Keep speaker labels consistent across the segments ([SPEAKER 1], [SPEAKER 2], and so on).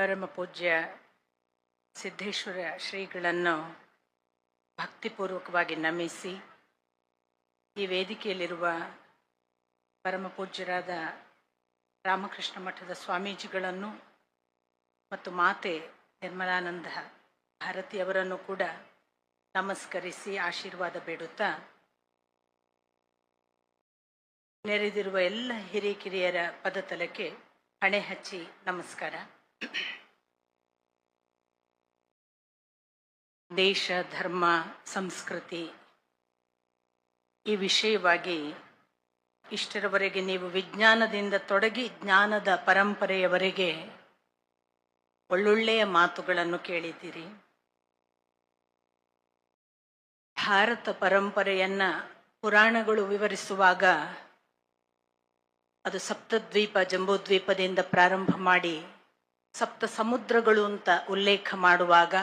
[SPEAKER 1] ಪರಮ ಪೂಜ್ಯ ಸಿದ್ದೇಶ್ವರ ಶ್ರೀಗಳನ್ನು ಭಕ್ತಿಪೂರ್ವಕವಾಗಿ ನಮಿಸಿ ಈ ವೇದಿಕೆಯಲ್ಲಿರುವ ಪರಮ ಪೂಜ್ಯರಾದ ರಾಮಕೃಷ್ಣ ಮಠದ ಸ್ವಾಮೀಜಿಗಳನ್ನು ಮತ್ತು ಮಾತೆ ನಿರ್ಮಲಾನಂದ ಭಾರತಿಯವರನ್ನು ಕೂಡ ನಮಸ್ಕರಿಸಿ ಆಶೀರ್ವಾದ ಬೇಡುತ್ತಾ ನೆರೆದಿರುವ ಎಲ್ಲ ಹಿರಿಯ ಕಿರಿಯರ ಪದತಲಕ್ಕೆ ಹಣೆ ಹಚ್ಚಿ ನಮಸ್ಕಾರ. ದೇಶ, ಧರ್ಮ, ಸಂಸ್ಕೃತಿ ಈ ವಿಷಯವಾಗಿ ಇಷ್ಟರವರೆಗೆ ನೀವು ವಿಜ್ಞಾನದಿಂದ ತೊಡಗಿ ಜ್ಞಾನದ ಪರಂಪರೆಯವರೆಗೆ ಒಳ್ಳೊಳ್ಳೆಯ ಮಾತುಗಳನ್ನು ಕೇಳಿದ್ದೀರಿ. ಭಾರತ ಪರಂಪರೆಯನ್ನು ಪುರಾಣಗಳು ವಿವರಿಸುವಾಗ ಅದು ಸಪ್ತದ್ವೀಪ, ಜಂಬೂದ್ವೀಪದಿಂದ ಪ್ರಾರಂಭ ಮಾಡಿ ಸಪ್ತ ಸಮುದ್ರಗಳು ಅಂತ ಉಲ್ಲೇಖ ಮಾಡುವಾಗ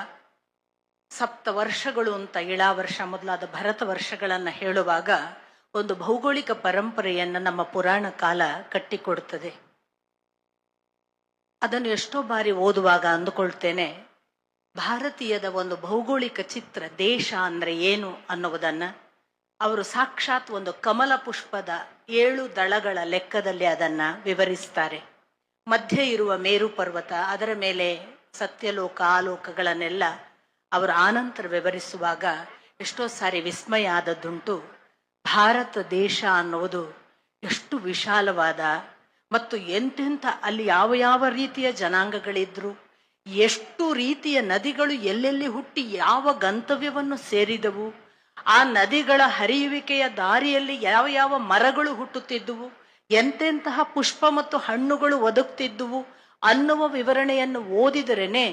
[SPEAKER 1] ಸಪ್ತ ವರ್ಷಗಳು ಅಂತ ಏಳಾ ವರ್ಷ ಮೊದಲಾದ ಭರತ ವರ್ಷಗಳನ್ನು ಹೇಳುವಾಗ ಒಂದು ಭೌಗೋಳಿಕ ಪರಂಪರೆಯನ್ನು ನಮ್ಮ ಪುರಾಣ ಕಾಲ ಕಟ್ಟಿಕೊಡುತ್ತದೆ ಅದನ್ನು ಎಷ್ಟೋ ಬಾರಿ ಓದುವಾಗ ಅಂದುಕೊಳ್ತೇನೆ, ಭಾರತೀಯದ ಒಂದು ಭೌಗೋಳಿಕ ಚಿತ್ರ ದೇಶ ಅಂದರೆ ಏನು ಅನ್ನುವುದನ್ನು, ಅವರು ಸಾಕ್ಷಾತ್ ಒಂದು ಕಮಲ ಪುಷ್ಪದ ಏಳು ದಳಗಳ ಲೆಕ್ಕದಲ್ಲಿ ಅದನ್ನು ವಿವರಿಸ್ತಾರೆ. ಮಧ್ಯೆ ಇರುವ ಮೇರು ಪರ್ವತ ಅದರ ಮೇಲೆ ಸತ್ಯಲೋಕ, ಆಲೋಕಗಳನ್ನೆಲ್ಲ ಅವರು ಆನಂತರ ವಿವರಿಸುವಾಗ ಎಷ್ಟೋ ಸಾರಿ ವಿಸ್ಮಯ ಆದದ್ದುಂಟು ಭಾರತ ದೇಶ ಅನ್ನೋದು ಎಷ್ಟು ವಿಶಾಲವಾದ ಮತ್ತು ಎಂತೆಂಥ ಅಲ್ಲಿ ಯಾವ ಯಾವ ರೀತಿಯ ಜನಾಂಗಗಳಿದ್ರು, ಎಷ್ಟು ರೀತಿಯ ನದಿಗಳು ಎಲ್ಲೆಲ್ಲಿ ಹುಟ್ಟಿ ಯಾವ ಗಂತವ್ಯವನ್ನು ಸೇರಿದವು, ಆ ನದಿಗಳ ಹರಿಯುವಿಕೆಯ ದಾರಿಯಲ್ಲಿ ಯಾವ ಯಾವ ಮರಗಳು ಹುಟ್ಟುತ್ತಿದ್ದುವು, ಎಂತೆಂತಹ ಪುಷ್ಪ ಮತ್ತು ಹಣ್ಣುಗಳು ಒದಗುತ್ತಿದ್ದುವು ಅನ್ನುವ ವಿವರಣೆಯನ್ನು ಓದಿದರೇನೆ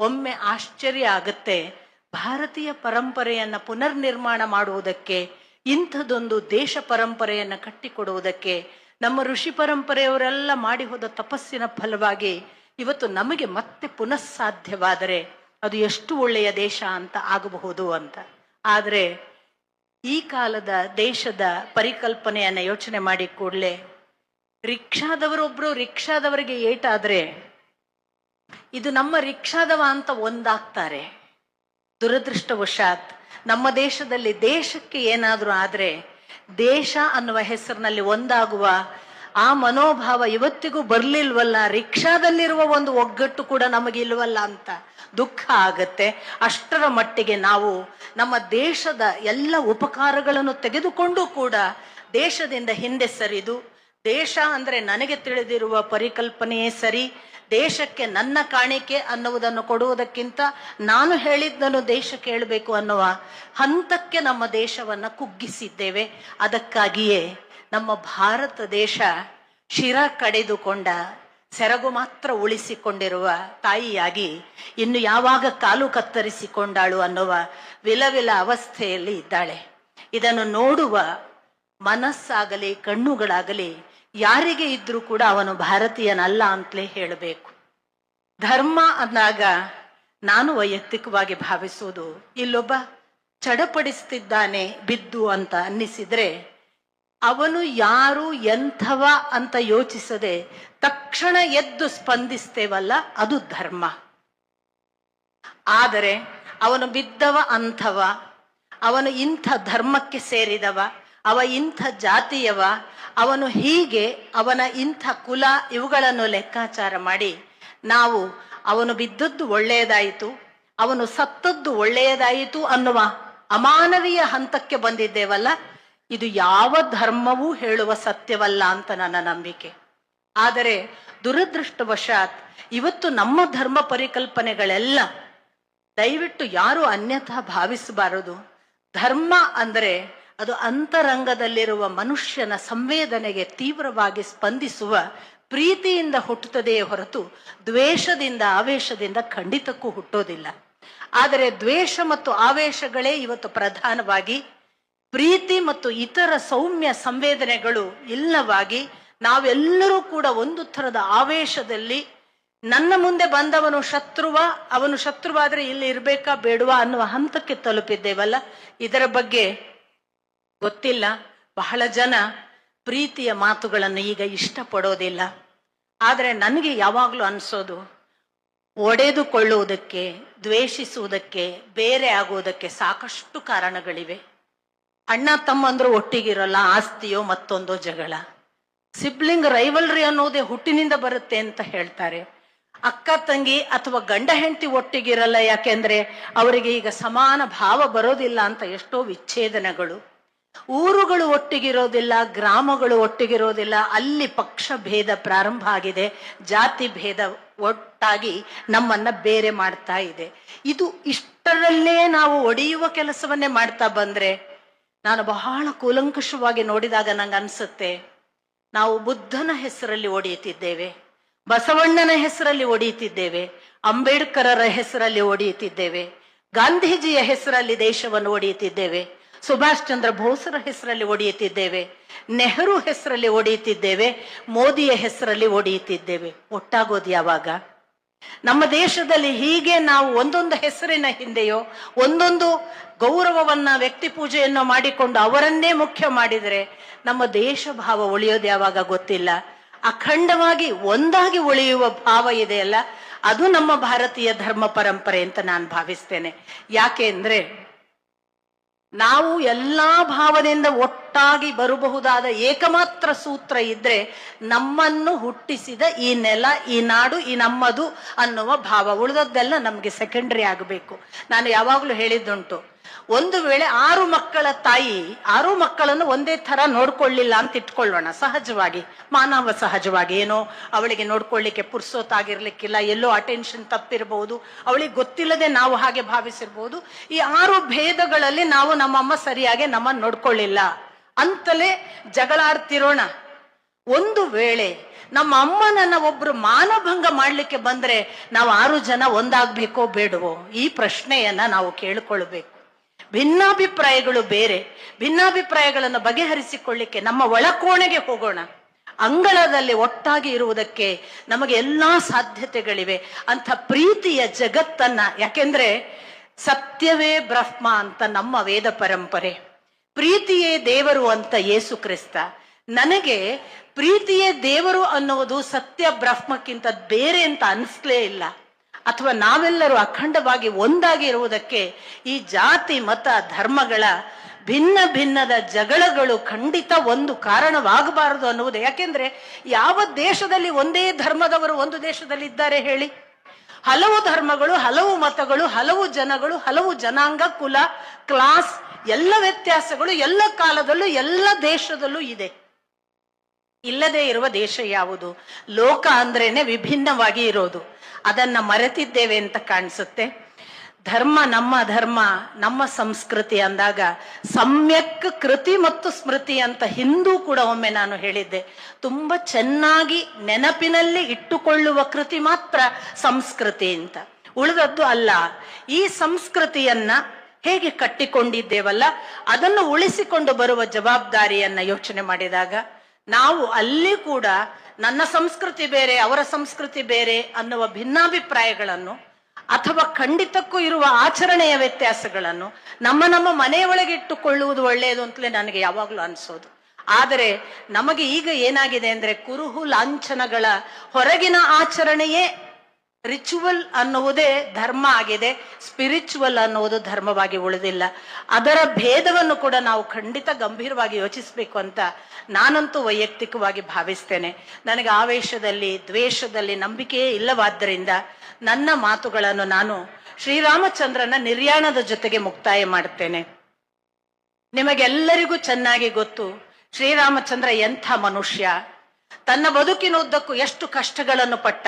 [SPEAKER 1] ಒಮ್ಮೆ ಆಶ್ಚರ್ಯ ಆಗತ್ತೆ. ಭಾರತೀಯ ಪರಂಪರೆಯನ್ನ ಪುನರ್ನಿರ್ಮಾಣ ಮಾಡುವುದಕ್ಕೆ, ಇಂಥದೊಂದು ದೇಶ ಪರಂಪರೆಯನ್ನ ಕಟ್ಟಿಕೊಡುವುದಕ್ಕೆ, ನಮ್ಮ ಋಷಿ ಪರಂಪರೆಯವರೆಲ್ಲ ಮಾಡಿ ಹೋದ ತಪಸ್ಸಿನ ಫಲವಾಗಿ ಇವತ್ತು ನಮಗೆ ಮತ್ತೆ ಪುನಃ ಸಾಧ್ಯವಾದರೆ ಅದು ಎಷ್ಟು ಒಳ್ಳೆಯ ದೇಶ ಅಂತ ಆಗಬಹುದು ಅಂತ. ಆದರೆ ಈ ಕಾಲದ ದೇಶದ ಪರಿಕಲ್ಪನೆಯನ್ನ ಯೋಚನೆ ಮಾಡಿ ಕೂಡಲೇ, ರಿಕ್ಷಾದವರೊಬ್ರು ರಿಕ್ಷಾದವರಿಗೆ ಏಟಾದ್ರೆ ಇದು ನಮ್ಮ ರಿಕ್ಷಾದವ ಅಂತ ಒಂದಾಗ್ತಾರೆ. ದುರದೃಷ್ಟವಶಾತ್ ನಮ್ಮ ದೇಶದಲ್ಲಿ ದೇಶಕ್ಕೆ ಏನಾದರೂ ಆದ್ರೆ ದೇಶ ಅನ್ನುವ ಹೆಸರಿನಲ್ಲಿ ಒಂದಾಗುವ ಆ ಮನೋಭಾವ ಇವತ್ತಿಗೂ ಬರ್ಲಿಲ್ವಲ್ಲ? ರಿಕ್ಷಾದಲ್ಲಿರುವ ಒಂದು ಒಗ್ಗಟ್ಟು ಕೂಡ ನಮಗಿಲ್ವಲ್ಲ ಅಂತ ದುಃಖ ಆಗತ್ತೆ. ಅಷ್ಟರ ಮಟ್ಟಿಗೆ ನಾವು ನಮ್ಮ ದೇಶದ ಎಲ್ಲ ಉಪಕಾರಗಳನ್ನು ತೆಗೆದುಕೊಂಡು ಕೂಡ ದೇಶದಿಂದ ಹಿಂದೆ ಸರಿದು ದೇಶ ಅಂದ್ರೆ ನನಗೆ ತಿಳಿದಿರುವ ಪರಿಕಲ್ಪನೆಯೇ ಸರಿ, ದೇಶಕ್ಕೆ ನನ್ನ ಕಾಣಿಕೆ ಅನ್ನುವುದನ್ನು ಕೊಡುವುದಕ್ಕಿಂತ ನಾನು ಹೇಳಿದ್ದನ್ನು ದೇಶ ಕೇಳಬೇಕು ಅನ್ನುವ ಹಂತಕ್ಕೆ ನಮ್ಮ ದೇಶವನ್ನ ಕುಗ್ಗಿಸಿದ್ದೇವೆ. ಅದಕ್ಕಾಗಿಯೇ ನಮ್ಮ ಭಾರತ ದೇಶ ಶಿರ ಕಡೆದುಕೊಂಡ, ಸೆರಗು ಮಾತ್ರ ಉಳಿಸಿಕೊಂಡಿರುವ ತಾಯಿಯಾಗಿ ಇನ್ನು ಯಾವಾಗ ಕಾಲು ಕತ್ತರಿಸಿಕೊಂಡಾಳು ಅನ್ನುವ ವಿಲವಿಲ ಅವಸ್ಥೆಯಲ್ಲಿ ಇದ್ದಾಳೆ. ಇದನ್ನು ನೋಡುವ ಮನಸ್ಸಾಗಲಿ, ಕಣ್ಣುಗಳಾಗಲಿ ಯಾರಿಗೆ ಇದ್ರೂ ಕೂಡ ಅವನು ಭಾರತೀಯನಲ್ಲ ಅಂತಲೇ ಹೇಳಬೇಕು. ಧರ್ಮ ಅಂದಾಗ ನಾನು ವೈಯಕ್ತಿಕವಾಗಿ ಭಾವಿಸುವುದು, ಇಲ್ಲೊಬ್ಬ ಚಡಪಡಿಸ್ತಿದ್ದಾನೆ ಬಿದ್ದು ಅಂತ ಅನ್ನಿಸಿದ್ರೆ, ಅವನು ಯಾರು, ಎಂಥವ ಅಂತ ಯೋಚಿಸದೆ ತಕ್ಷಣ ಎದ್ದು ಸ್ಪಂದಿಸ್ತೇವಲ್ಲ, ಅದು ಧರ್ಮ. ಆದರೆ ಅವನು ಬಿದ್ದವ, ಅಂಥವ, ಅವನು ಇಂಥ ಧರ್ಮಕ್ಕೆ ಸೇರಿದವ, ಅವ ಇಂಥ ಜಾತಿಯವ ಅವನು ಹೀಗೆ ಅವನ ಇಂಥ ಕುಲ ಇವುಗಳನ್ನು ಲೆಕ್ಕಾಚಾರ ಮಾಡಿ, ನಾವು ಅವನು ಬಿದ್ದದ್ದು ಒಳ್ಳೆಯದಾಯಿತು, ಅವನು ಸತ್ತದ್ದು ಒಳ್ಳೆಯದಾಯಿತು ಅನ್ನುವ ಅಮಾನವೀಯ ಹಂತಕ್ಕೆ ಬಂದಿದ್ದೇವಲ್ಲ, ಇದು ಯಾವ ಧರ್ಮವೂ ಹೇಳುವ ಸತ್ಯವಲ್ಲ ಅಂತ ನನ್ನ ನಂಬಿಕೆ. ಆದರೆ ದುರದೃಷ್ಟವಶಾತ್ ಇವತ್ತು ನಮ್ಮ ಧರ್ಮ ಪರಿಕಲ್ಪನೆಗಳೆಲ್ಲ ದಯವಿಟ್ಟು ಯಾರು ಅನ್ಯಥ ಭಾವಿಸಬಾರದು. ಧರ್ಮ ಅಂದರೆ ಅದು ಅಂತರಂಗದಲ್ಲಿರುವ ಮನುಷ್ಯನ ಸಂವೇದನೆಗೆ ತೀವ್ರವಾಗಿ ಸ್ಪಂದಿಸುವ ಪ್ರೀತಿಯಿಂದ ಹುಟ್ಟುತ್ತದೆಯೇ ಹೊರತು ದ್ವೇಷದಿಂದ, ಆವೇಶದಿಂದ ಖಂಡಿತಕ್ಕೂ ಹುಟ್ಟೋದಿಲ್ಲ. ಆದರೆ ದ್ವೇಷ ಮತ್ತು ಆವೇಶಗಳೇ ಇವತ್ತು ಪ್ರಧಾನವಾಗಿ ಪ್ರೀತಿ ಮತ್ತು ಇತರ ಸೌಮ್ಯ ಸಂವೇದನೆಗಳು ಇಲ್ಲವಾಗಿ ನಾವೆಲ್ಲರೂ ಕೂಡ ಒಂದು ಥರದ ಆವೇಶದಲ್ಲಿ ನನ್ನ ಮುಂದೆ ಬಂದವನು ಶತ್ರುವ, ಅವನು ಶತ್ರುವಾದರೆ ಇಲ್ಲಿ ಇರಬೇಕಾ ಬೇಡವಾ ಅನ್ನುವ ಹಂತಕ್ಕೆ ತಲುಪಿದ್ದೇವಲ್ಲ. ಇದರ ಬಗ್ಗೆ ಗೊತ್ತಿಲ್ಲ. ಬಹಳ ಜನ ಪ್ರೀತಿಯ ಮಾತುಗಳನ್ನು ಈಗ ಇಷ್ಟಪಡೋದಿಲ್ಲ. ಆದರೆ ನನಗೆ ಯಾವಾಗಲೂ ಅನಿಸೋದು, ಒಡೆದುಕೊಳ್ಳುವುದಕ್ಕೆ, ದ್ವೇಷಿಸುವುದಕ್ಕೆ, ಬೇರೆ ಆಗುವುದಕ್ಕೆ ಸಾಕಷ್ಟು ಕಾರಣಗಳಿವೆ. ಅಣ್ಣ ತಮ್ಮಂದ್ರು ಒಟ್ಟಿಗಿರಲ್ಲ, ಆಸ್ತಿಯೋ ಮತ್ತೊಂದೋ ಜಗಳ. ಸಿಬ್ಲಿಂಗ್ ರೈವಲ್ರಿ ಅನ್ನೋದೇ ಹುಟ್ಟಿನಿಂದ ಬರುತ್ತೆ ಅಂತ ಹೇಳ್ತಾರೆ. ಅಕ್ಕ ತಂಗಿ ಅಥವಾ ಗಂಡ ಹೆಂಡತಿ ಒಟ್ಟಿಗಿರಲ್ಲ, ಯಾಕೆಂದ್ರೆ ಅವರಿಗೆ ಈಗ ಸಮಾನ ಭಾವ ಬರೋದಿಲ್ಲ ಅಂತ ಎಷ್ಟೋ ವಿಚ್ಛೇದನಗಳು. ಊರುಗಳು ಒಟ್ಟಿಗಿರೋದಿಲ್ಲ, ಗ್ರಾಮಗಳು ಒಟ್ಟಿಗಿರೋದಿಲ್ಲ, ಅಲ್ಲಿ ಪಕ್ಷ ಭೇದ ಪ್ರಾರಂಭ ಆಗಿದೆ, ಜಾತಿ ಭೇದ ಒಟ್ಟಾಗಿ ನಮ್ಮನ್ನ ಬೇರೆ ಮಾಡ್ತಾ ಇದೆ. ಇದು ಇಷ್ಟರಲ್ಲೇ ನಾವು ಒಡೆಯುವ ಕೆಲಸವನ್ನೇ ಮಾಡ್ತಾ ಬಂದ್ರೆ, ನಾನು ಬಹಳ ಕೂಲಂಕಷವಾಗಿ ನೋಡಿದಾಗ ನಂಗೆ ಅನ್ಸುತ್ತೆ, ನಾವು ಬುದ್ಧನ ಹೆಸರಲ್ಲಿ ಒಡೆಯುತ್ತಿದ್ದೇವೆ, ಬಸವಣ್ಣನ ಹೆಸರಲ್ಲಿ ಒಡೆಯುತ್ತಿದ್ದೇವೆ, ಅಂಬೇಡ್ಕರರ ಹೆಸರಲ್ಲಿ ಒಡೆಯುತ್ತಿದ್ದೇವೆ, ಗಾಂಧೀಜಿಯ ಹೆಸರಲ್ಲಿ ದೇಶವನ್ನು ಒಡೆಯುತ್ತಿದ್ದೇವೆ ಸುಭಾಷ್ ಚಂದ್ರ ಬೋಸರ ಹೆಸರಲ್ಲಿ ಒಡೆಯುತ್ತಿದ್ದೇವೆ, ನೆಹರು ಹೆಸರಲ್ಲಿ ಒಡೆಯುತ್ತಿದ್ದೇವೆ, ಮೋದಿಯ ಹೆಸರಲ್ಲಿ ಒಡೆಯುತ್ತಿದ್ದೇವೆ. ಒಟ್ಟಾಗೋದು ಯಾವಾಗ? ನಮ್ಮ ದೇಶದಲ್ಲಿ ಹೀಗೆ ನಾವು ಒಂದೊಂದು ಹೆಸರಿನ ಹಿಂದೆಯೋ, ಒಂದೊಂದು ಗೌರವವನ್ನ, ವ್ಯಕ್ತಿ ಪೂಜೆಯನ್ನು ಮಾಡಿಕೊಂಡು ಅವರನ್ನೇ ಮುಖ್ಯ ಮಾಡಿದರೆ ನಮ್ಮ ದೇಶ ಭಾವ ಉಳಿಯೋದು ಯಾವಾಗ ಗೊತ್ತಿಲ್ಲ. ಅಖಂಡವಾಗಿ ಒಂದಾಗಿ ಉಳಿಯುವ ಭಾವ ಇದೆಯಲ್ಲ ಅದು ನಮ್ಮ ಭಾರತೀಯ ಧರ್ಮ ಪರಂಪರೆ ಅಂತ ನಾನು ಭಾವಿಸ್ತೇನೆ. ಯಾಕೆ ಅಂದ್ರೆ ನಾವು ಎಲ್ಲಾ ಭಾವದಿಂದ ಒಟ್ಟಾಗಿ ಬರಬಹುದಾದ ಏಕಮಾತ್ರ ಸೂತ್ರ ಇದ್ರೆ ನಮ್ಮನ್ನು ಹುಟ್ಟಿಸಿದ ಈ ನೆಲ, ಈ ನಾಡು, ಈ ನಮ್ಮದು ಅನ್ನುವ ಭಾವ ಉಳಿದದ್ದೆಲ್ಲ ನಮ್ಗೆ ಸೆಕೆಂಡ್ರಿ ಆಗಬೇಕು. ನಾನು ಯಾವಾಗ್ಲೂ ಹೇಳಿದ್ದುಂಟು ಒಂದು ವೇಳೆ ಆರು ಮಕ್ಕಳ ತಾಯಿ, ಆರು ಮಕ್ಕಳನ್ನು ಒಂದೇ ತರ ನೋಡ್ಕೊಳ್ಳಿಲ್ಲ ಅಂತ ಇಟ್ಕೊಳ್ಳೋಣ. ಸಹಜವಾಗಿ, ಮಾನವ ಸಹಜವಾಗಿ. ಏನೋ, ಅವಳಿಗೆ ನೋಡ್ಕೊಳ್ಳಿಕ್ಕೆ ಪುರ್ಸೋತಾಗಿರ್ಲಿಕ್ಕಿಲ್ಲ ಎಲ್ಲೋ ಅಟೆನ್ಷನ್ ತಪ್ಪಿರಬಹುದು ಅವಳಿಗೆ ಗೊತ್ತಿಲ್ಲದೆ ನಾವು ಹಾಗೆ ಭಾವಿಸಿರ್ಬೋದು. ಈ ಆರು ಭೇದಗಳಲ್ಲಿ ನಾವು ನಮ್ಮಮ್ಮ ಸರಿಯಾಗಿ ನಮ್ಮನ್ನು ನೋಡ್ಕೊಳ್ಳಿಲ್ಲ. ಅಂತಲೇ ಜಗಳಾಡ್ತಿರೋಣ. ಒಂದು ವೇಳೆ ನಮ್ಮ ಅಮ್ಮನನ್ನ ಒಬ್ರು ಮಾನಭಂಗ ಮಾಡ್ಲಿಕ್ಕೆ ಬಂದ್ರೆ ನಾವು ಆರು ಜನ ಒಂದಾಗ್ಬೇಕೋ ಬೇಡವೋ? ಈ ಪ್ರಶ್ನೆಯನ್ನ ನಾವು ಕೇಳಿಕೊಳ್ಬೇಕು. ಭಿನ್ನಾಭಿಪ್ರಾಯಗಳು ಬೇರೆ. ಭಿನ್ನಾಭಿಪ್ರಾಯಗಳನ್ನು ಬಗೆಹರಿಸಿಕೊಳ್ಳಿಕ್ಕೆ ನಮ್ಮ ಒಳಕೋಣೆಗೆ ಹೋಗೋಣ. ಅಂಗಳದಲ್ಲಿ ಒಟ್ಟಾಗಿ ಇರುವುದಕ್ಕೆ ನಮಗೆ ಎಲ್ಲಾ ಸಾಧ್ಯತೆಗಳಿವೆ. ಅಂತ ಪ್ರೀತಿಯ ಜಗತ್ತನ್ನ, ಯಾಕೆಂದ್ರೆ ಸತ್ಯವೇ ಬ್ರಹ್ಮ ಅಂತ ನಮ್ಮ ವೇದ ಪರಂಪರೆ. ಪ್ರೀತಿಯೇ ದೇವರು ಅಂತ ಯೇಸು ಕ್ರಿಸ್ತ. ನನಗೆ ಪ್ರೀತಿಯೇ ದೇವರು ಅನ್ನುವುದು ಸತ್ಯ ಬ್ರಹ್ಮಕ್ಕಿಂತ ಬೇರೆ ಅಂತ ಅನಿಸ್ಲೇ ಇಲ್ಲ. ಅಥವಾ ನಾವೆಲ್ಲರೂ ಅಖಂಡವಾಗಿ ಒಂದಾಗಿ ಇರುವುದಕ್ಕೆ ಈ ಜಾತಿ, ಮತ, ಧರ್ಮಗಳ ಭಿನ್ನ ಭಿನ್ನದ ಜಗಳಗಳು ಖಂಡಿತ ಒಂದು ಕಾರಣವಾಗಬಾರದು ಅನ್ನುವುದು. ಯಾಕೆಂದ್ರೆ ಯಾವ ದೇಶದಲ್ಲಿ ಒಂದೇ ಧರ್ಮದವರು ಒಂದು ದೇಶದಲ್ಲಿ ಇದ್ದಾರೆ ಹೇಳಿ? ಹಲವು ಧರ್ಮಗಳು, ಹಲವು ಮತಗಳು, ಹಲವು ಜನಗಳು, ಹಲವು ಜನಾಂಗ, ಕುಲ ಕ್ಲಾಸ್ ಎಲ್ಲ ವ್ಯತ್ಯಾಸಗಳು ಎಲ್ಲ ಕಾಲದಲ್ಲೂ, ಎಲ್ಲ ದೇಶದಲ್ಲೂ ಇದೆ. ಇಲ್ಲದೆ ಇರುವ ದೇಶ ಯಾವುದು? ಲೋಕ ಅಂದ್ರೇನೆ ವಿಭಿನ್ನವಾಗಿ ಇರೋದು. ಅದನ್ನ ಮರೆತಿದ್ದೇವೆ ಅಂತ ಕಾಣಿಸುತ್ತೆ. ಧರ್ಮ ನಮ್ಮ ಧರ್ಮ, ನಮ್ಮ ಸಂಸ್ಕೃತಿ ಅಂದಾಗ ಸಮ್ಯಕ್ ಕೃತಿ ಮತ್ತು ಸ್ಮೃತಿ ಅಂತ ಹಿಂದೂ ಕೂಡ ಒಮ್ಮೆ ನಾನು ಹೇಳಿದ್ದೆ. ತುಂಬಾ ಚೆನ್ನಾಗಿ ನೆನಪಿನಲ್ಲಿ ಇಟ್ಟುಕೊಳ್ಳುವ ಕೃತಿ ಮಾತ್ರ ಸಂಸ್ಕೃತಿ ಅಂತ. ಉಳಿದದ್ದು ಅಲ್ಲ, ಈ ಸಂಸ್ಕೃತಿಯನ್ನ ಹೇಗೆ ಕಟ್ಟಿಕೊಂಡಿದ್ದೇವಲ್ಲ, ಅದನ್ನು ಉಳಿಸಿಕೊಂಡು ಬರುವ ಜವಾಬ್ದಾರಿಯನ್ನ ಯೋಚನೆ ಮಾಡಿದಾಗ ನಾವು ಅಲ್ಲಿ ಕೂಡ ನನ್ನ ಸಂಸ್ಕೃತಿ ಬೇರೆ, ಅವರ ಸಂಸ್ಕೃತಿ ಬೇರೆ ಅನ್ನುವ ಭಿನ್ನಾಭಿಪ್ರಾಯಗಳನ್ನು ಅಥವಾ ಖಂಡಿತಕ್ಕೂ ಇರುವ ಆಚರಣೆಯ ವ್ಯತ್ಯಾಸಗಳನ್ನು ನಮ್ಮ ನಮ್ಮ ಮನೆಯೊಳಗೆ ಇಟ್ಟುಕೊಳ್ಳುವುದು ಒಳ್ಳೆಯದು ಅಂತಲೇ ನನಗೆ ಯಾವಾಗಲೂ ಅನಿಸೋದು. ಆದರೆ ನಮಗೆ ಈಗ ಏನಾಗಿದೆ ಅಂದ್ರೆ ಕುರುಹು ಲಾಂಛನಗಳ ಹೊರಗಿನ ಆಚರಣೆಯೇ ರಿಚುವಲ್ ಅನ್ನುವುದೇ ಧರ್ಮ ಆಗಿದೆ. ಸ್ಪಿರಿಚುವಲ್ ಅನ್ನುವುದು ಧರ್ಮವಾಗಿ ಉಳಿದಿಲ್ಲ. ಅದರ ಭೇದವನ್ನು ಕೂಡ ನಾವು ಖಂಡಿತ ಗಂಭೀರವಾಗಿ ಯೋಚಿಸಬೇಕು ಅಂತ ನಾನಂತೂ ವೈಯಕ್ತಿಕವಾಗಿ ಭಾವಿಸ್ತೇನೆ. ನನಗೆ ಆವೇಶದಲ್ಲಿ, ದ್ವೇಷದಲ್ಲಿ ನಂಬಿಕೆಯೇ ಇಲ್ಲವಾದ್ದರಿಂದ ನನ್ನ ಮಾತುಗಳನ್ನು ನಾನು ಶ್ರೀರಾಮಚಂದ್ರನ ನಿರ್ಯಾಣದ ಜೊತೆಗೆ ಮುಕ್ತಾಯ ಮಾಡುತ್ತೇನೆ. ನಿಮಗೆಲ್ಲರಿಗೂ ಚೆನ್ನಾಗಿ ಗೊತ್ತು, ಶ್ರೀರಾಮಚಂದ್ರ ಎಂಥ ಮನುಷ್ಯ? ತನ್ನ ಬದುಕಿನ ಉದ್ದಕ್ಕೂ ಎಷ್ಟು ಕಷ್ಟಗಳನ್ನು ಪಟ್ಟ?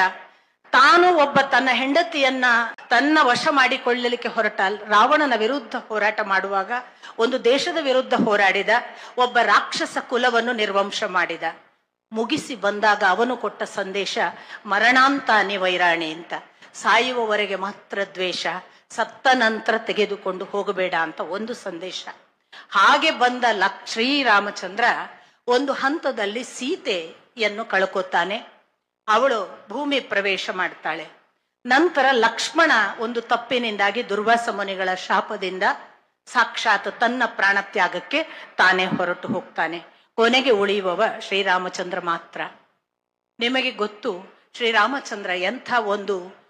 [SPEAKER 1] ತಾನು ಒಬ್ಬ ತನ್ನ ಹೆಂಡತಿಯನ್ನ ತನ್ನ ವಶ ಮಾಡಿಕೊಳ್ಳಲಿಕ್ಕೆ ಹೊರಟ ರಾವಣನ ವಿರುದ್ಧ ಹೋರಾಟ ಮಾಡುವಾಗ ಒಂದು ದೇಶದ ವಿರುದ್ಧ ಹೋರಾಡಿದ ಒಬ್ಬ ರಾಕ್ಷಸ ಕುಲವನ್ನು ನಿರ್ವಂಶ ಮಾಡಿದ. ಮುಗಿಸಿ ಬಂದಾಗ ಅವನು ಕೊಟ್ಟ ಸಂದೇಶ, ಮರಣಾಂತಾನೆ ವೈರಾಣಿ ಅಂತ. ಸಾಯುವವರೆಗೆ ಮಾತ್ರ ದ್ವೇಷ, ಸತ್ತ ನಂತರ ತೆಗೆದುಕೊಂಡು ಹೋಗಬೇಡ ಅಂತ ಒಂದು ಸಂದೇಶ. ಹಾಗೆ ಬಂದ ಲಕ್, ಶ್ರೀರಾಮಚಂದ್ರ ಒಂದು ಹಂತದಲ್ಲಿ ಸೀತೆಯನ್ನು ಕಳ್ಕೊತಾನೆ. ಅವಳು ಭೂಮಿ ಪ್ರವೇಶ ಮಾಡ್ತಾಳೆ. ನಂತರ ಲಕ್ಷ್ಮಣ ಒಂದು ತಪ್ಪಿನಿಂದಾಗಿ ದುರ್ವಾಸ ಮುನಿಗಳ ಶಾಪದಿಂದ ಸಾಕ್ಷಾತ್ ತನ್ನ ಪ್ರಾಣತ್ಯಾಗಕ್ಕೆ ತಾನೇ ಹೊರಟು ಹೋಗ್ತಾನೆ. ಕೊನೆಗೆ ಉಳಿಯುವವ ಶ್ರೀರಾಮಚಂದ್ರ ಮಾತ್ರ. ನಿಮಗೆ ಗೊತ್ತು, ಶ್ರೀರಾಮಚಂದ್ರ ಎಂಥ ಒಂದು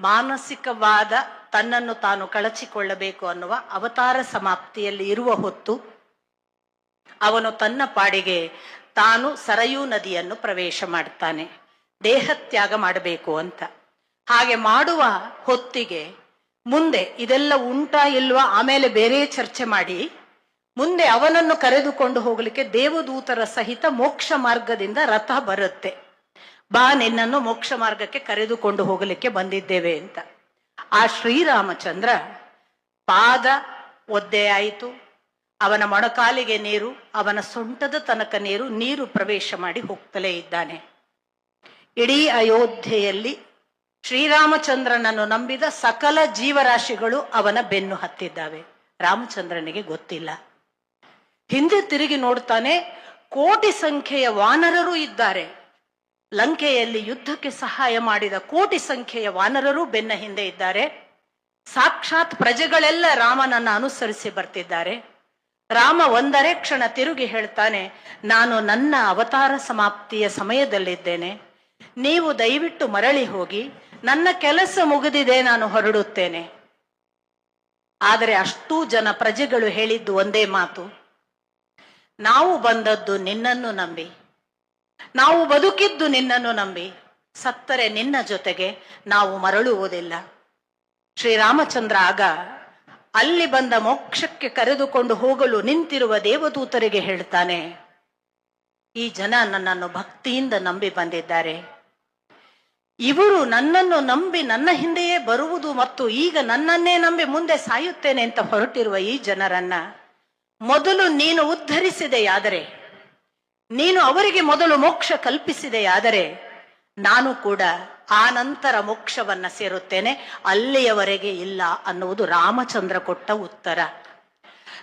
[SPEAKER 1] ಮಾನಸಿಕವಾದ ತನ್ನನ್ನು ತಾನು ಕಳಚಿಕೊಳ್ಳಬೇಕು ಅನ್ನುವ ಅವತಾರ ಸಮಾಪ್ತಿಯಲ್ಲಿ ಇರುವ ಹೊತ್ತು ಅವನು ತನ್ನ ಪಾಡಿಗೆ ತಾನು ಸರಯೂ ನದಿಯನ್ನು ಪ್ರವೇಶ ಮಾಡ್ತಾನೆ. ದೇಹತ್ಯಾಗ ಮಾಡಬೇಕು ಅಂತ. ಹಾಗೆ ಮಾಡುವ ಹೊತ್ತಿಗೆ ಮುಂದೆ ಇದೆಲ್ಲ ಉಂಟಾ ಇಲ್ವಾ ಆಮೇಲೆ ಬೇರೆ ಚರ್ಚೆ ಮಾಡಿ, ಮುಂದೆ ಅವನನ್ನು ಕರೆದುಕೊಂಡು ಹೋಗಲಿಕ್ಕೆ ದೇವದೂತರ ಸಹಿತ ಮೋಕ್ಷ ಮಾರ್ಗದಿಂದ ರಥ ಬರುತ್ತೆ. ಬಾ ನಿನ್ನನ್ನು ಮೋಕ್ಷ ಮಾರ್ಗಕ್ಕೆ ಕರೆದುಕೊಂಡು ಹೋಗಲಿಕ್ಕೆ ಬಂದಿದ್ದೇವೆ ಅಂತ. ಆ ಶ್ರೀರಾಮಚಂದ್ರ ಪಾದ ಒದ್ದೆ ಆಯಿತು. ಅವನ ಮೊಣಕಾಲಿಗೆ ನೀರು, ಅವನ ಸೊಂಟದ ತನಕ ನೀರು ನೀರು ಪ್ರವೇಶ ಮಾಡಿ ಹೋಗ್ತಲೇ ಇದ್ದಾನೆ. ಇಡೀ ಅಯೋಧ್ಯೆಯಲ್ಲಿ ಶ್ರೀರಾಮಚಂದ್ರನನ್ನು ನಂಬಿದ ಸಕಲ ಜೀವರಾಶಿಗಳು ಅವನ ಬೆನ್ನು ಹತ್ತಿದ್ದಾವೆ. ರಾಮಚಂದ್ರನಿಗೆ ಗೊತ್ತಿಲ್ಲ. ಹಿಂದೆ ತಿರುಗಿ ನೋಡ್ತಾನೆ, ಕೋಟಿ ಸಂಖ್ಯೆಯ ವಾನರರು ಇದ್ದಾರೆ. ಲಂಕೆಯಲ್ಲಿ ಯುದ್ಧಕ್ಕೆ ಸಹಾಯ ಮಾಡಿದ ಕೋಟಿ ಸಂಖ್ಯೆಯ ವಾನರರು ಬೆನ್ನ ಹಿಂದೆ ಇದ್ದಾರೆ. ಸಾಕ್ಷಾತ್ ಪ್ರಜೆಗಳೆಲ್ಲ ರಾಮನನ್ನ ಅನುಸರಿಸಿ ಬರ್ತಿದ್ದಾರೆ. ರಾಮ ಒಂದರೆ ಕ್ಷಣ ತಿರುಗಿ ಹೇಳ್ತಾನೆ, ನಾನು ನನ್ನ ಅವತಾರ ಸಮಾಪ್ತಿಯ ಸಮಯದಲ್ಲಿದ್ದೇನೆ. ನೀವು ದಯವಿಟ್ಟು ಮರಳಿ ಹೋಗಿ ನನ್ನ ಕೆಲಸ ಮುಗಿದಿದೆ ನಾನು ಹೊರಡುತ್ತೇನೆ. ಆದರೆ ಅಷ್ಟೂ ಜನ ಪ್ರಜೆಗಳು ಹೇಳಿದ್ದು ಒಂದೇ ಮಾತು. ನಾವು ಬಂದದ್ದು ನಿನ್ನನ್ನು ನಂಬಿ. ನಾವು ಬದುಕಿದ್ದು ನಿನ್ನನ್ನು ನಂಬಿ. ಸತ್ತರೆ ನಿನ್ನ ಜೊತೆಗೆ ನಾವು ಮರಳುವುದಿಲ್ಲ. ಶ್ರೀರಾಮಚಂದ್ರ ಆಗ ಅಲ್ಲಿ ಬಂದ ಮೋಕ್ಷಕ್ಕೆ ಕರೆದುಕೊಂಡು ಹೋಗಲು ನಿಂತಿರುವ ದೇವದೂತರಿಗೆ ಹೇಳ್ತಾನೆ. ಈ ಜನ ನನ್ನನ್ನು ಭಕ್ತಿಯಿಂದ ನಂಬಿ ಬಂದಿದ್ದಾರೆ. ಇವರು ನನ್ನನ್ನು ನಂಬಿ ನನ್ನ ಹಿಂದೆಯೇ ಬರುವುದು ಮತ್ತು ಈಗ ನನ್ನನ್ನೇ ನಂಬಿ ಮುಂದೆ ಸಾಯುತ್ತೇನೆ ಅಂತ ಹೊರಟಿರುವ ಈ ಜನರನ್ನ ಮೊದಲು ನೀನು ಉದ್ಧರಿಸಿದೆಯಾದರೆ, ನೀನು ಅವರಿಗೆ ಮೊದಲು ಮೋಕ್ಷ ಕಲ್ಪಿಸಿದೆಯಾದರೆ, ನಾನು ಕೂಡ ಆ ನಂತರ ಮೋಕ್ಷವನ್ನ ಸೇರುತ್ತೇನೆ. ಅಲ್ಲಿಯವರೆಗೆ ಇಲ್ಲ ಅನ್ನುವುದು ರಾಮಚಂದ್ರ ಕೊಟ್ಟ ಉತ್ತರ.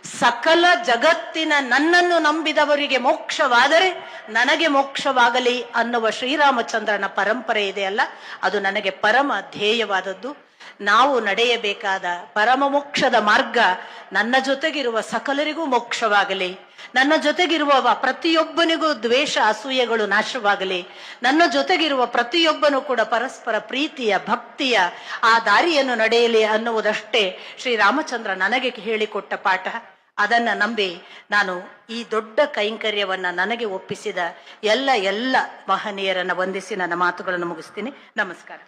[SPEAKER 1] ಸಕಲ ಜಗತ್ತಿನ ನನ್ನನ್ನು ನಂಬಿದವರಿಗೆ ಮೋಕ್ಷವಾದರೆ ನನಗೆ ಮೋಕ್ಷವಾಗಲಿ ಅನ್ನುವ ಶ್ರೀರಾಮಚಂದ್ರನ ಪರಂಪರೆ ಇದೆಯಲ್ಲ ಅದು ನನಗೆ ಪರಮ ಧ್ಯೇಯವಾದದ್ದು. ನಾವು ನಡೆಯಬೇಕಾದ ಪರಮ ಮೋಕ್ಷದ ಮಾರ್ಗ ನನ್ನ ಜೊತೆಗಿರುವ ಸಕಲರಿಗೂ ಮೋಕ್ಷವಾಗಲಿ. ನನ್ನ ಜೊತೆಗಿರುವ ಪ್ರತಿಯೊಬ್ಬನಿಗೂ ದ್ವೇಷ, ಅಸೂಯೆಗಳು ನಾಶವಾಗಲಿ. ನನ್ನ ಜೊತೆಗಿರುವ ಪ್ರತಿಯೊಬ್ಬನು ಕೂಡ ಪರಸ್ಪರ ಪ್ರೀತಿಯ, ಭಕ್ತಿಯ, ಆ ದಾರಿಯನ್ನು ನಡೆಯಲಿ ಅನ್ನುವುದಷ್ಟೇ ಶ್ರೀರಾಮಚಂದ್ರ ನನಗೆ ಹೇಳಿಕೊಟ್ಟ ಪಾಠ. ಅದನ್ನ ನಂಬಿ ನಾನು ಈ ದೊಡ್ಡ ಕೈಂಕರ್ಯವನ್ನ ನನಗೆ ಒಪ್ಪಿಸಿದ ಎಲ್ಲ ಎಲ್ಲ ಮಹನೀಯರನ್ನ ವಂದಿಸಿ ನನ್ನ ಮಾತುಗಳನ್ನು ಮುಗಿಸ್ತೀನಿ. ನಮಸ್ಕಾರ.